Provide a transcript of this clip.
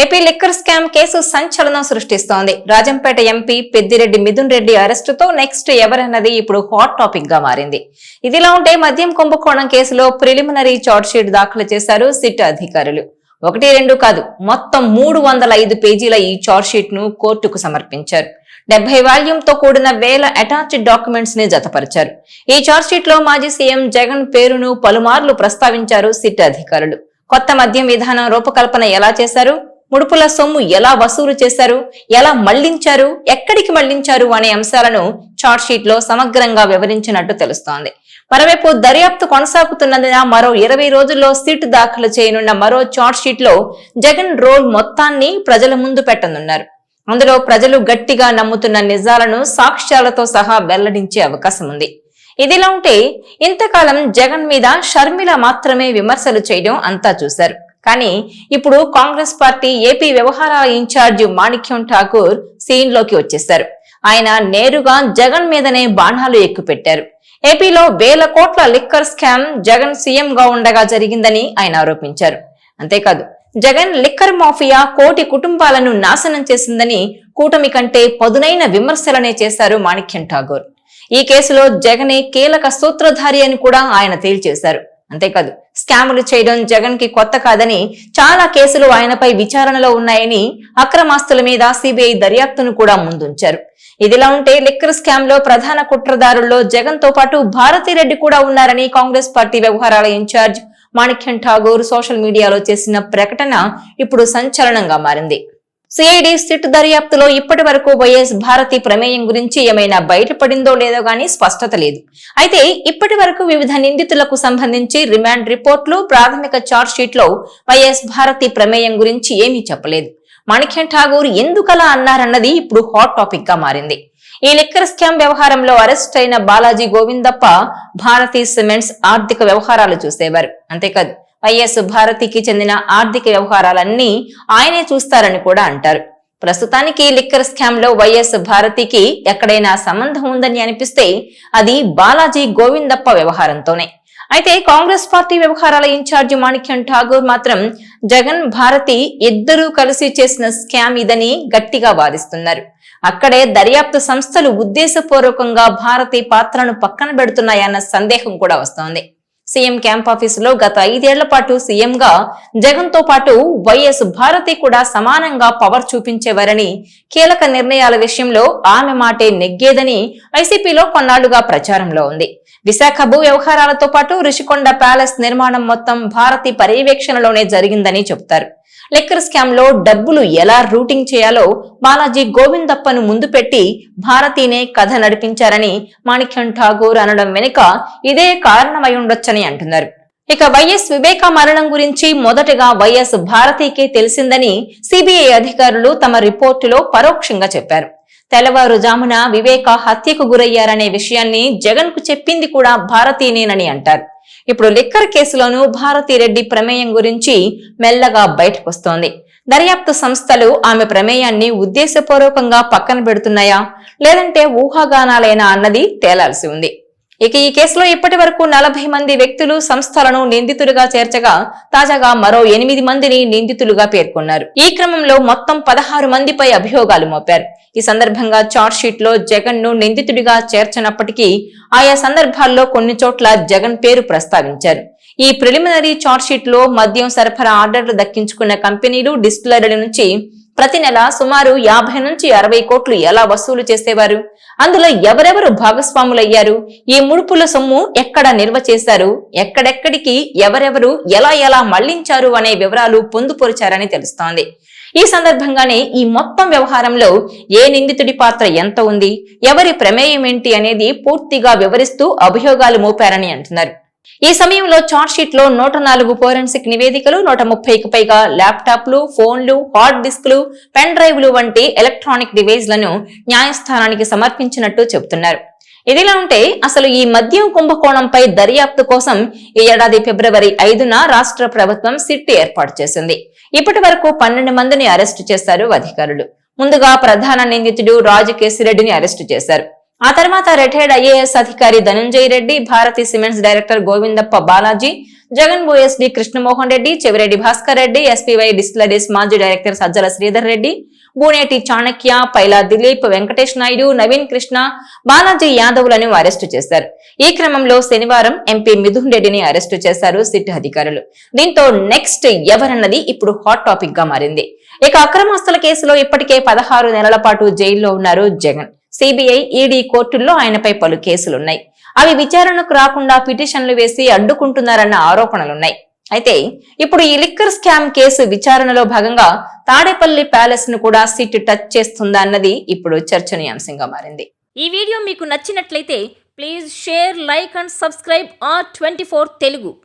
AP liquor scam case సంచలనం సృష్టిస్తోంది. Rajampet MP Peddireddy Mithun Reddy అరెస్టుతో నెక్స్ట్ ఎవరన్నది ఇప్పుడు హాట్ టాపిక్గా మారింది. ఇదిలా ఉంటే మద్యం కుంభకోణం కేసులో ప్రిలిమినరీ షీట్ దాఖలు చేశారు సిట్ అధికారులు. ఒకటి రెండు కాదు మొత్తం మూడు వందల ఐదు పేజీల ఈ షీట్ను కోర్టుకు సమర్పించారు. డెబ్బై వాల్యూమ్తో కూడిన వేల అటాచ్డ్ డాక్యుమెంట్స్ని జతపరిచారు. ఈ షీట్లో మాజీ సీఎం జగన్ పేరును పలుమార్లు ప్రస్తావించారు సిట్ అధికారులు. కొత్త మద్యం విధానం రూపకల్పన ఎలా చేశారు? ముడుపుల సొమ్ము ఎలా వసూలు చేశారు? ఎలా మళ్ళించారు? ఎక్కడికి మళ్ళించారు అనే అంశాలను షీట్లో సమగ్రంగా వివరించినట్టు తెలుస్తోంది. మరోవైపు దర్యాప్తు కొనసాగుతున్నందున మరో ఇరవై రోజుల్లో సిట్ దాఖలు చేయనున్న మరో షీట్లో జగన్ రోల్ మొత్తాన్ని ప్రజల ముందు పెట్టనున్నారు. అందులో ప్రజలు గట్టిగా నమ్ముతున్న నిజాలను సాక్ష్యాలతో సహా వెల్లడించే అవకాశం ఉంది. ఇదిలా ఉంటే ఇంతకాలం జగన్ మీద షర్మిల మాత్రమే విమర్శలు చేయడం అంతా చూశారు. కానీ ఇప్పుడు కాంగ్రెస్ పార్టీ ఏపీ వ్యవహారాల ఇన్ఛార్జ్ మాణిక్యం ఠాకూర్ సీన్లోకి వచ్చేశారు. ఆయన నేరుగా జగన్ మీదనే బాణాలు ఎక్కుపెట్టారు. ఏపీలో వేల కోట్ల లిక్కర్ స్కామ్ జగన్ సీఎం గా ఉండగా జరిగిందని ఆయన ఆరోపించారు. అంతేకాదు జగన్ లిక్కర్ మాఫియా కోటి కుటుంబాలను నాశనం చేసిందని కూటమి కంటే పదునైన విమర్శలనే చేశారు మాణిక్యం ఠాగూర్ ఈ కేసులో జగనే కీలక సూత్రధారి అని కూడా ఆయన తేల్చేశారు. అంతేకాదు స్కాములు చేయడం జగన్కి కొత్త కాదని చాలా కేసులు ఆయనపై విచారణలో ఉన్నాయని అక్రమాస్తుల మీద సిబిఐ దర్యాప్తును కూడా ముందుంచారు. ఇదిలా ఉంటే లిక్కర్ స్కామ్లో ప్రధాన కుట్రదారుల్లో జగన్తో పాటు భారతిరెడ్డి కూడా ఉన్నారని కాంగ్రెస్ పార్టీ వ్యవహారాల ఇన్ఛార్జ్ మాణిక్యం ఠాగూర్ సోషల్ మీడియాలో చేసిన ప్రకటన ఇప్పుడు సంచలనంగా మారింది. సిఐడి సిట్ దర్యాప్తులో ఇప్పటి వరకు వైఎస్ భారతి ప్రమేయం గురించి ఏమైనా బయటపడిందో లేదో గానీ స్పష్టత లేదు. అయితే ఇప్పటి వరకు వివిధ నిందితులకు సంబంధించి రిమాండ్ రిపోర్ట్లు ప్రాథమిక చార్జ్షీట్లో వైఎస్ భారతి ప్రమేయం గురించి ఏమీ చెప్పలేదు. మాణిక్యం ఠాగూర్ ఎందుకలా అన్నారన్నది ఇప్పుడు హాట్ టాపిక్గా మారింది. ఈ లిక్కర్ స్కామ్ వ్యవహారంలో అరెస్ట్ అయిన బాలాజీ గోవిందప్ప భారతీ సిమెంట్స్ ఆర్థిక వ్యవహారాలు చూసేవారు. అంతేకాదు వైఎస్ భారతికి చెందిన ఆర్థిక వ్యవహారాలన్నీ ఆయనే చూస్తారని కూడా అంటారు. ప్రస్తుతానికి లిక్కర్ స్కామ్లో వైఎస్ భారతికి ఎక్కడైనా సంబంధం ఉందని అనిపిస్తే అది బాలాజీ గోవిందప్ప వ్యవహారంతోనే. అయితే కాంగ్రెస్ పార్టీ వ్యవహారాల ఇన్ఛార్జి మాణిక్యం ఠాగూర్ మాత్రం జగన్ భారతి ఇద్దరూ కలిసి చేసిన స్కామ్ ఇదని గట్టిగా వాదిస్తున్నారు. అక్కడే దర్యాప్తు సంస్థలు ఉద్దేశపూర్వకంగా భారతి పాత్రను పక్కన పెడుతున్నాయన్న సందేహం కూడా వస్తోంది. సీఎం క్యాంప్ ఆఫీసులో గత ఐదేళ్ళ పాటు సీఎంగా జగన్తో పాటు వైఎస్ భారతి కూడా సమానంగా పవర్ చూపించేవారని కీలక నిర్ణయాల విషయంలో ఆమె మాటే నెగ్గేదని వైసీపీలో కొన్నాళ్ళుగా ప్రచారంలో ఉంది. విశాఖ భూ వ్యవహారాలతో పాటు రుషికొండ ప్యాలెస్ నిర్మాణం మొత్తం భారతి పర్యవేక్షణలోనే జరిగిందని చెబుతారు. లెక్కర్ స్కామ్లో డబ్బులు ఎలా రూటింగ్ చేయాలో బాలాజీ గోవిందప్పను ముందు పెట్టి భారతీనే కథ నడిపించారని మాణిక్యం ఠాగూర్ అనడం వెనుక ఇదే కారణమై ఉండొచ్చని అంటున్నారు. ఇక వైఎస్ వివేక మరణం గురించి మొదటగా వైఎస్ భారతీకే తెలిసిందని సిబిఐ అధికారులు తమ రిపోర్టులో పరోక్షంగా చెప్పారు. తెల్లవారుజామున వివేక హత్యకు గురయ్యారనే విషయాన్ని జగన్కు చెప్పింది కూడా భారతీనేనని అంటారు. ఇప్పుడు లిక్కర్ కేసులోనూ భారతిరెడ్డి ప్రమేయం గురించి మెల్లగా బయటకొస్తోంది. దర్యాప్తు సంస్థలు ఆమె ప్రమేయాన్ని ఉద్దేశపూర్వకంగా పక్కన పెడుతున్నాయా? లేదంటే ఊహాగానాలేనా అన్నది తేలాల్సి ఉంది. ఇక ఈ కేసులో ఇప్పటి వరకు నలభై మంది వ్యక్తులు సంస్థలను నిందితులుగా చేర్చగా తాజాగా మరో ఎనిమిది మందిని నిందితులుగా పేర్కొన్నారు. ఈ క్రమంలో మొత్తం పదహారు మందిపై అభియోగాలు మోపారు. ఈ సందర్భంగా చార్జ్ షీట్లో జగన్ను నిందితుడిగా చేర్చనప్పటికీ ఆయా సందర్భాల్లో కొన్ని చోట్ల జగన్ పేరు ప్రస్తావించారు. ఈ ప్రిలిమినరీ చార్జ్ షీట్లో మద్యం సరఫరా ఆర్డర్లు దక్కించుకున్న కంపెనీలు డిస్టిలరీల నుంచి ప్రతి నెల సుమారు యాభై నుంచి అరవై కోట్లు ఎలా వసూలు చేసేవారు? అందులో ఎవరెవరు భాగస్వాములయ్యారు? ఈ ముడుపుల సొమ్ము ఎక్కడ నిల్వ చేశారు? ఎక్కడెక్కడికి ఎవరెవరు ఎలా ఎలా మళ్ళించారు అనే వివరాలు పొందుపరిచారని తెలుస్తోంది. ఈ సందర్భంగానే ఈ మొత్తం వ్యవహారంలో ఏ నిందితుడి పాత్ర ఎంత ఉంది? ఎవరి ప్రమేయం ఏంటి అనేది పూర్తిగా వివరిస్తూ అభియోగాలు మోపారని అంటున్నారు. ఈ సమయంలో షీట్లో నూట నాలుగు ఫోరెన్సిక్ నివేదికలు నూట ముప్పైకి పైగా ల్యాప్టాప్లు ఫోన్లు హార్డ్ డిస్క్లు పెన్ డ్రైవ్లు వంటి ఎలక్ట్రానిక్ డివైజ్లను న్యాయస్థానానికి సమర్పించినట్టు చెబుతున్నారు. ఇదిలా ఉంటే అసలు ఈ మద్యం కుంభకోణంపై దర్యాప్తు కోసం ఈ ఏడాది ఫిబ్రవరి ఐదున రాష్ట్ర ప్రభుత్వం సిట్ ఏర్పాటు చేసింది. ఇప్పటి వరకు పన్నెండు మందిని అరెస్టు చేశారు అధికారులు. ముందుగా ప్రధాన నిందితుడు రాజు కేసిరెడ్డిని అరెస్టు చేశారు. ఆ తర్వాత రిటైర్డ్ ఐఏఎస్ అధికారి Dhananjay Reddy Bharathi cements director Govindappa Balaji Jagan OSD Krishnamohan Reddy Chevireddy Bhaskar Reddy SPY distilleries మాజీ డైరెక్టర్ సజ్జల శ్రీధర్ రెడ్డి బూనేటి చాణక్య పైలా దిలీప్ వెంకటేష్ నాయుడు నవీన్ కృష్ణ బాలాజీ యాదవ్లను అరెస్టు చేశారు. ఈ క్రమంలో శనివారం ఎంపీ మిథున్ రెడ్డిని అరెస్టు చేశారు సిట్ అధికారులు. దీంతో నెక్స్ట్ ఎవరన్నది ఇప్పుడు హాట్ టాపిక్గా మారింది. ఇక అక్రమాస్తుల కేసులో ఇప్పటికే పదహారు నెలల పాటు జైల్లో ఉన్నారు జగన్. సిబిఐ ఈడీ కోర్టుల్లో ఆయనపై పలు కేసులున్నాయి. అవి విచారణకు రాకుండా పిటిషన్లు వేసి అడ్డుకుంటున్నారన్న ఆరోపణలున్నాయి. అయితే ఇప్పుడు ఈ లిక్కర్ స్కామ్ కేసు విచారణలో భాగంగా తాడేపల్లి ప్యాలెస్ను కూడా సిట్ టచ్ చేస్తుందా అన్నది ఇప్పుడు చర్చనీయాంశంగా మారింది. ఈ వీడియో మీకు నచ్చినట్లయితే please share like and subscribe R twenty Telugu.